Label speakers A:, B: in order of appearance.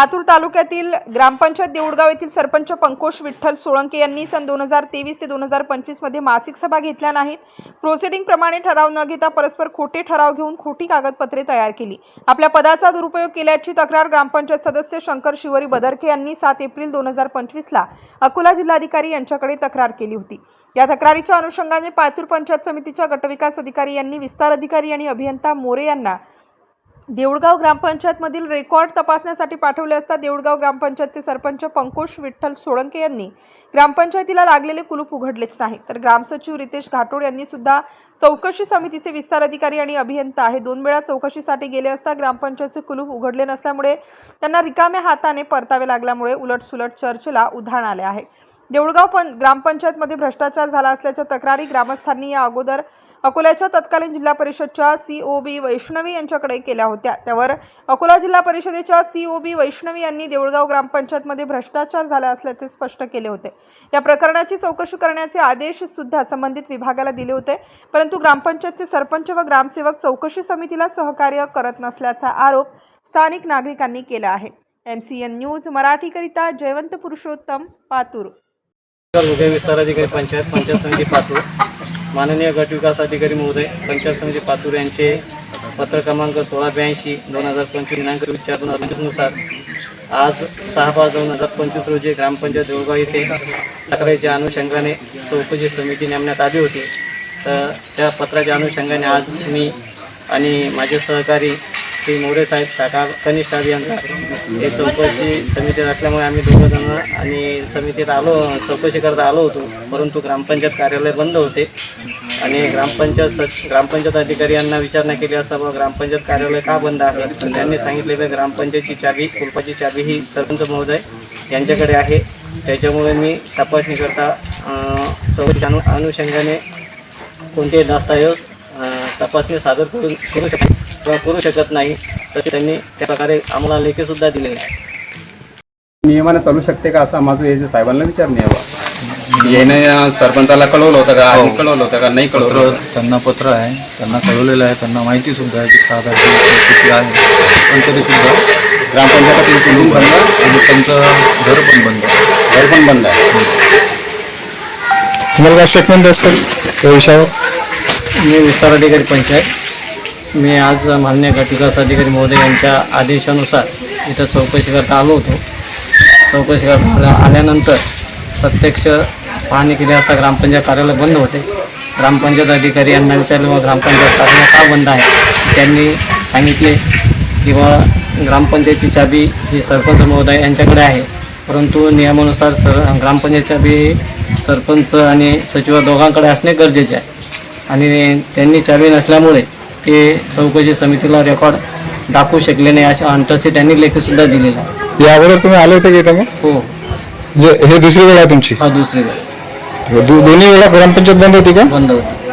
A: Patur तालुक्यातील ग्रामपंचायत देऊळगाव येथील सरपंच पंकोश विठ्ठल सोळंके यांनी सन दोन हजार तेवीस ते दोन हजार पंचवीसमध्ये मासिक सभा घेतल्या नाहीत. प्रोसिडिंग प्रमाणे ठराव न घेता परस्पर खोटे ठराव घेऊन खोटी कागदपत्रे तयार केली. आपल्या पदाचा दुरुपयोग केल्याची तक्रार ग्रामपंचायत सदस्य शंकर शिवरी बदरके यांनी सात एप्रिल दोन हजार पंचवीसला अकोला जिल्हाधिकारी यांच्याकडे तक्रार केली होती. या तक्रारीच्या अनुषंगाने पातूर पंचायत समितीच्या गटविकास अधिकारी यांनी विस्तार अधिकारी आणि अभियंता मोरे यांना देऊळगाव ग्रामपंचायतमधील रेकॉर्ड तपासण्यासाठी पाठवले असता देऊळगाव ग्रामपंचायतचे सरपंच पंकोश विठ्ठल सोळंके यांनी ग्रामपंचायतीला लागलेले कुलूप उघडलेच नाही. तर ग्रामसचिव रितेश घाटोड यांनी सुद्धा चौकशी समितीचे विस्तार अधिकारी आणि अभियंता हे दोन वेळा चौकशीसाठी गेले असता ग्रामपंचायतचे कुलूप उघडले नसल्यामुळे त्यांना रिकाम्या हाताने परतावे लागल्यामुळे उलटसुलट चर्चेला उधाण आले आहे. देऊळगाव पण ग्रामपंचायतमध्ये भ्रष्टाचार झाला असल्याच्या तक्रारी ग्रामस्थांनी या अगोदर अकोल्याच्या तत्कालीन जिल्हा परिषदच्या सीओ बी वैष्णवी यांच्याकडे केल्या होत्या. त्यावर अकोला जिल्हा परिषदेच्या सीओ बी वैष्णवी यांनी देऊळगाव ग्रामपंचायतमध्ये भ्रष्टाचार झाला असल्याचे स्पष्ट केले होते. या प्रकरणाची चौकशी करण्याचे आदेश सुद्धा संबंधित विभागाला दिले होते. परंतु ग्रामपंचायतचे सरपंच व ग्रामसेवक चौकशी समितीला सहकार्य करत नसल्याचा आरोप स्थानिक नागरिकांनी केला आहे. एन सी एन न्यूज मराठीकरिता जयवंत पुरुषोत्तम पातूर
B: उदय विस्तार अधिकारी पंचायत पंचायत समिती पातूर. माननीय गट विकास अधिकारी महोदय पंचायत समिती पातूर यांचे पत्र क्रमांक सोळा ब्याऐंशी दोन हजार पंचवीस दिनांक वीस दोन हजार पंचवीसनुसार आज सहा पाच दोन हजार पंचवीस रोजी ग्रामपंचायत देऊळगाव येथे तक्रारीच्या अनुषंगाने चौकशी समिती नेमण्यात आली होती. तर त्या पत्राच्या अनुषंगाने आज मी आणि माझे सहकारी श्री मोरे साहेब शाखा कनिष्ठ अभियंता. हे चौकशी समितीत असल्यामुळे आम्ही दोघंजण आणि समितीत आलो चौकशी करता आलो होतो. परंतु ग्रामपंचायत कार्यालय बंद होते. आणि ग्रामपंचायत सच ग्रामपंचायत अधिकारी यांना विचारणा केली असता बघा ग्रामपंचायत कार्यालय का बंद आहे? तर त्यांनी की ग्रामपंचायतची चावी कुलपाची चावी ही सरपंच महोदय यांच्याकडे आहे. त्याच्यामुळे मी तपासणी करता अं, चौकशी अनु अनुषंगाने कोणतेही दस्तऐवज तपासणी सादर करू करू शकतो. करू शकत नाही तसे त्यांनी त्या प्रकारे आम्हाला लेखीसुद्धा दिलेले आहे
C: नियमाने चालू शकते का असं माझं याच्या साहेबांना विचारणे यावं
D: याने सरपंचाला कळवलं होतं का? आधी कळवलं होतं का? नाही कळवलं
E: पत्र? त्यांना पत्र आहे. त्यांना कळवलेलं आहे. त्यांना माहिती सुद्धा आहे की सहा तारखेला चौकशी आहे. पण तरी सुद्धा
C: ग्रामपंचायतीतील कुलूप बंद
E: आणि त्यांचं घर पण बंद आहे.
C: घर पण बंद आहे.
F: तुम्हाला काय स्टेटमेंट असेल? या विषयावर?
B: मी विस्तार अधिकारी पंचायत. मी आज मान्य गट विकास अधिकारी महोदय यांच्या आदेशानुसार इथं चौकशी करता आलो होतो. चौकशी करता आल्यानंतर प्रत्यक्ष पाहणी केली असता ग्रामपंचायत कार्यालय बंद होते. ग्रामपंचायत अधिकारी यांना विचारले व ग्रामपंचायत कार्यालय का बंद आहे? त्यांनी सांगितले की बा ग्रामपंचायतची चाबी ही सरपंच महोदय यांच्याकडे आहे. परंतु नियमानुसार सर ग्रामपंचायत चाबी सरपंच आणि सचिव दोघांकडे असणे गरजेचे आहे. आणि त्यांनी चावी नसल्यामुळे ते चौकशी समितीला रेकॉर्ड दाखवू शकले नाही अशा तसे त्यांनी लेखीसुद्धा दिलेला आहे.
F: या अगोदर तुम्ही आले होते की इथं? मग
B: हो.
F: जे हे दुसरी वेळ आहे तुमची?
B: हा दुसरी वेळ.
F: दो- दोन्ही वेळा ग्रामपंचायत बंद होती का?
B: बंद होती.